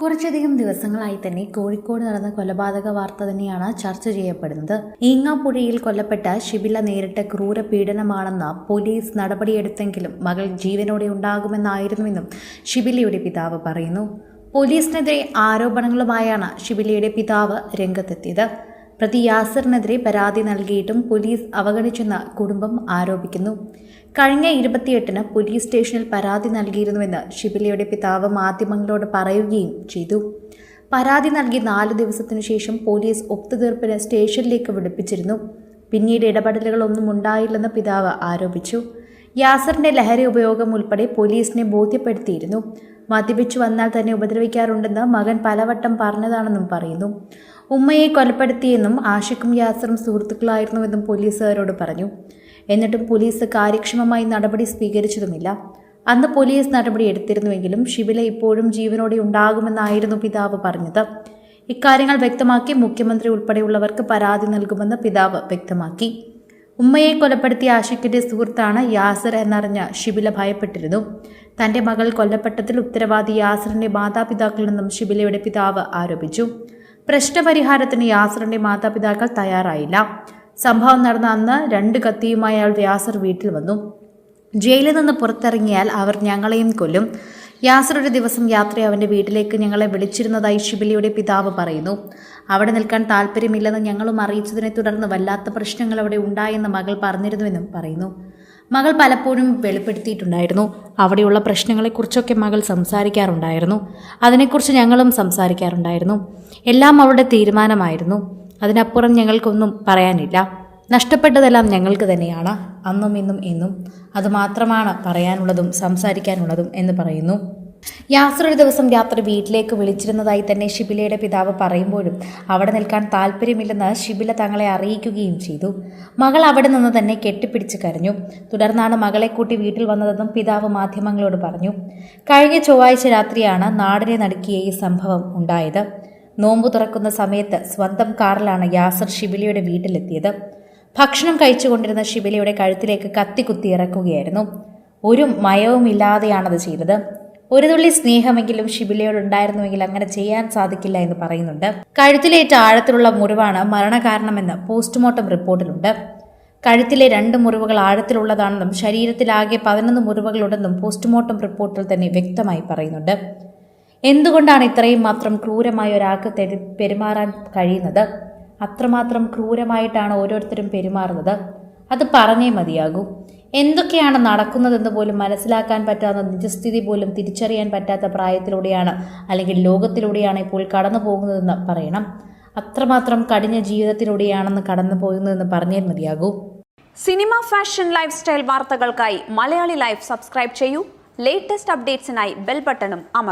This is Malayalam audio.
കുറച്ചധികം ദിവസങ്ങളായി തന്നെ കോഴിക്കോട് നടന്ന കൊലപാതക വാർത്ത തന്നെയാണ് ചർച്ച ചെയ്യപ്പെടുന്നത്. ഈങ്ങാപ്പുഴയിൽ കൊല്ലപ്പെട്ട ഷിബില നേരിട്ട ക്രൂര പീഡനമാണെന്ന് പോലീസ് നടപടിയെടുത്തെങ്കിലും മകൾ ജീവനോടെ ഉണ്ടാകുമെന്നായിരുന്നുവെന്നും ഷിബിലയുടെ പിതാവ് പറയുന്നു. പോലീസിനെതിരെ ആരോപണങ്ങളുമായാണ് ഷിബിലയുടെ പിതാവ് രംഗത്തെത്തിയത്. പ്രതി യാസറിനെതിരെ പരാതി നൽകിയിട്ടും പോലീസ് അവഗണിച്ചെന്ന് കുടുംബം ആരോപിക്കുന്നു. കഴിഞ്ഞ ഇരുപത്തിയെട്ടിന് പോലീസ് സ്റ്റേഷനിൽ പരാതി നൽകിയിരുന്നുവെന്ന് ഷിബിലയുടെ പിതാവ് മാധ്യമങ്ങളോട് പറയുകയും ചെയ്തു. പരാതി നൽകി നാല് ദിവസത്തിനു ശേഷം പോലീസ് ഒത്തുതീർപ്പിന് സ്റ്റേഷനിലേക്ക് വിളിപ്പിച്ചിരുന്നു. പിന്നീട് ഇടപെടലുകളൊന്നും ഉണ്ടായില്ലെന്ന് പിതാവ് ആരോപിച്ചു. യാസറിന്റെ ലഹരി ഉപയോഗം ഉൾപ്പെടെ പോലീസിനെ ബോധ്യപ്പെടുത്തിയിരുന്നു. മദ്യപിച്ചു വന്നാൽ തന്നെ ഉപദ്രവിക്കാറുണ്ടെന്ന് മകൻ പലവട്ടം പറഞ്ഞതാണെന്നും പറയുന്നു. ഉമ്മയെ കൊലപ്പെടുത്തിയെന്നും ആഷിഖും യാസറും സുഹൃത്തുക്കളായിരുന്നുവെന്നും പോലീസുകാരോട് പറഞ്ഞു. എന്നിട്ടും പോലീസ് കാര്യക്ഷമമായി നടപടി സ്വീകരിച്ചതുമില്ല. അന്ന് പോലീസ് നടപടി എടുത്തിരുന്നുവെങ്കിലും ഷിബില ഇപ്പോഴും ജീവനോടെ ഉണ്ടാകുമെന്നായിരുന്നു പിതാവ് പറഞ്ഞത്. ഇക്കാര്യങ്ങൾ വ്യക്തമാക്കി മുഖ്യമന്ത്രി ഉൾപ്പെടെയുള്ളവർക്ക് പരാതി നൽകുമെന്ന് പിതാവ് വ്യക്തമാക്കി. ഉമ്മയെ കൊലപ്പെടുത്തിയ ആഷിഖിന്റെ സുഹൃത്താണ് യാസർ എന്നറിഞ്ഞ ഷിബില ഭയപ്പെട്ടിരുന്നു. തന്റെ മകൾ കൊല്ലപ്പെട്ടതിൽ ഉത്തരവാദി യാസറിന്റെ മാതാപിതാക്കളിൽ നിന്നും ഷിബിലയുടെ പിതാവ് ആരോപിച്ചു. പ്രശ്നപരിഹാരത്തിന് യാസറിന്റെ മാതാപിതാക്കൾ തയ്യാറായില്ല. സംഭവം നടന്ന അന്ന് രണ്ട് കത്തിയുമായി അയാൾ വ്യാസർ വീട്ടിൽ വന്നു. ജയിലിൽ നിന്ന് പുറത്തിറങ്ങിയാൽ അവർ ഞങ്ങളെയും കൊല്ലും. യാസർ ഒരു ദിവസം യാത്ര അവന്റെ വീട്ടിലേക്ക് ഞങ്ങളെ വിളിച്ചിരുന്നതായി ഷിബിലിയുടെ പിതാവ് പറയുന്നു. അവിടെ നിൽക്കാൻ താല്പര്യമില്ലെന്ന് ഞങ്ങളും അറിയിച്ചതിനെ തുടർന്ന് വല്ലാത്ത പ്രശ്നങ്ങൾ അവിടെ ഉണ്ടായെന്ന് മകൾ പറഞ്ഞിരുന്നുവെന്നും പറയുന്നു. മകൾ പലപ്പോഴും വെളിപ്പെടുത്തിയിട്ടുണ്ടായിരുന്നു. അവിടെയുള്ള പ്രശ്നങ്ങളെക്കുറിച്ചൊക്കെ മകൾ സംസാരിക്കാറുണ്ടായിരുന്നു. അതിനെക്കുറിച്ച് ഞങ്ങളും സംസാരിക്കാറുണ്ടായിരുന്നു. എല്ലാം അവളുടെ തീരുമാനമായിരുന്നു. അതിനപ്പുറം ഞങ്ങൾക്കൊന്നും പറയാനില്ല. നഷ്ടപ്പെട്ടതെല്ലാം ഞങ്ങൾക്ക് തന്നെയാണ്. അന്നും ഇന്നും എന്നും. അതുമാത്രമാണ് പറയാനുള്ളതും സംസാരിക്കാനുള്ളതും എന്ന് പറയുന്നു. യാസർ ഒരു ദിവസം രാത്രി വീട്ടിലേക്ക് വിളിച്ചിരുന്നതായി തന്നെ ഷിബിലയുടെ പിതാവ് പറയുമ്പോഴും അവിടെ നിൽക്കാൻ താല്പര്യമില്ലെന്ന് ഷിബില തങ്ങളെ അറിയിക്കുകയും ചെയ്തു. മകൾ അവിടെ നിന്ന് തന്നെ കെട്ടിപ്പിടിച്ച് കരഞ്ഞു. തുടർന്നാണ് മകളെ കൂട്ടി വീട്ടിൽ വന്നതെന്നും പിതാവ് മാധ്യമങ്ങളോട് പറഞ്ഞു. കഴിഞ്ഞ ചൊവ്വാഴ്ച രാത്രിയാണ് നാടിനെ നടുക്കിയ ഈ സംഭവം ഉണ്ടായത്. നോമ്പു തുറക്കുന്ന സമയത്ത് സ്വന്തം കാറിലാണ് യാസർ ഷിബിലിയുടെ വീട്ടിലെത്തിയത്. ഭക്ഷണം കഴിച്ചുകൊണ്ടിരുന്ന ഷിബിലിയുടെ കഴുത്തിലേക്ക് കത്തിക്കുത്തി ഇറക്കുകയായിരുന്നു. ഒരു മയവുമില്ലാതെയാണത് ചെയ്തത്. ഒരു തുള്ളി സ്നേഹമെങ്കിലും ഷിബിലയോട് ഉണ്ടായിരുന്നുവെങ്കിൽ അങ്ങനെ ചെയ്യാൻ സാധിക്കില്ല എന്ന് പറയുന്നുണ്ട്. കഴുത്തിലേറ്റ ആഴത്തിലുള്ള മുറിവാണ് മരണകാരണമെന്ന് പോസ്റ്റ്മോർട്ടം റിപ്പോർട്ടിലുണ്ട്. കഴുത്തിലെ രണ്ട് മുറിവുകൾ ആഴത്തിലുള്ളതാണെന്നും ശരീരത്തിലാകെ പതിനൊന്ന് മുറിവുകളുണ്ടെന്നും പോസ്റ്റ്മോർട്ടം റിപ്പോർട്ടിൽ തന്നെ വ്യക്തമായി പറയുന്നുണ്ട്. എന്തുകൊണ്ടാണ് ഇത്രയും മാത്രം ക്രൂരമായ ഒരാൾക്ക് പെരുമാറാൻ കഴിയുന്നത്? അത്രമാത്രം ക്രൂരമായിട്ടാണ് ഓരോരുത്തരും പെരുമാറുന്നത്. അത് പറഞ്ഞേ മതിയാകൂ. എന്തൊക്കെയാണ് നടക്കുന്നതെന്ന് പോലും മനസ്സിലാക്കാൻ പറ്റാത്ത നിജസ്ഥിതി പോലും തിരിച്ചറിയാൻ പറ്റാത്ത പ്രായത്തിലൂടെയാണ് അല്ലെങ്കിൽ ലോകത്തിലൂടെയാണ് ഇപ്പോൾ കടന്നു പോകുന്നതെന്ന് പറയണം. അത്രമാത്രം കഠിന ജീവിതത്തിലൂടെയാണെന്ന് കടന്നു പോകുന്നതെന്ന് പറഞ്ഞേ മതിയാകൂ. സിനിമ ഫാഷൻ ലൈഫ് സ്റ്റൈൽ വാർത്തകൾക്കായി മലയാളി ലൈഫ് സബ്സ്ക്രൈബ് ചെയ്യൂ. ലേറ്റസ്റ്റ് അപ്ഡേറ്റ്സിനായി ബെൽ ബട്ടണും അമർ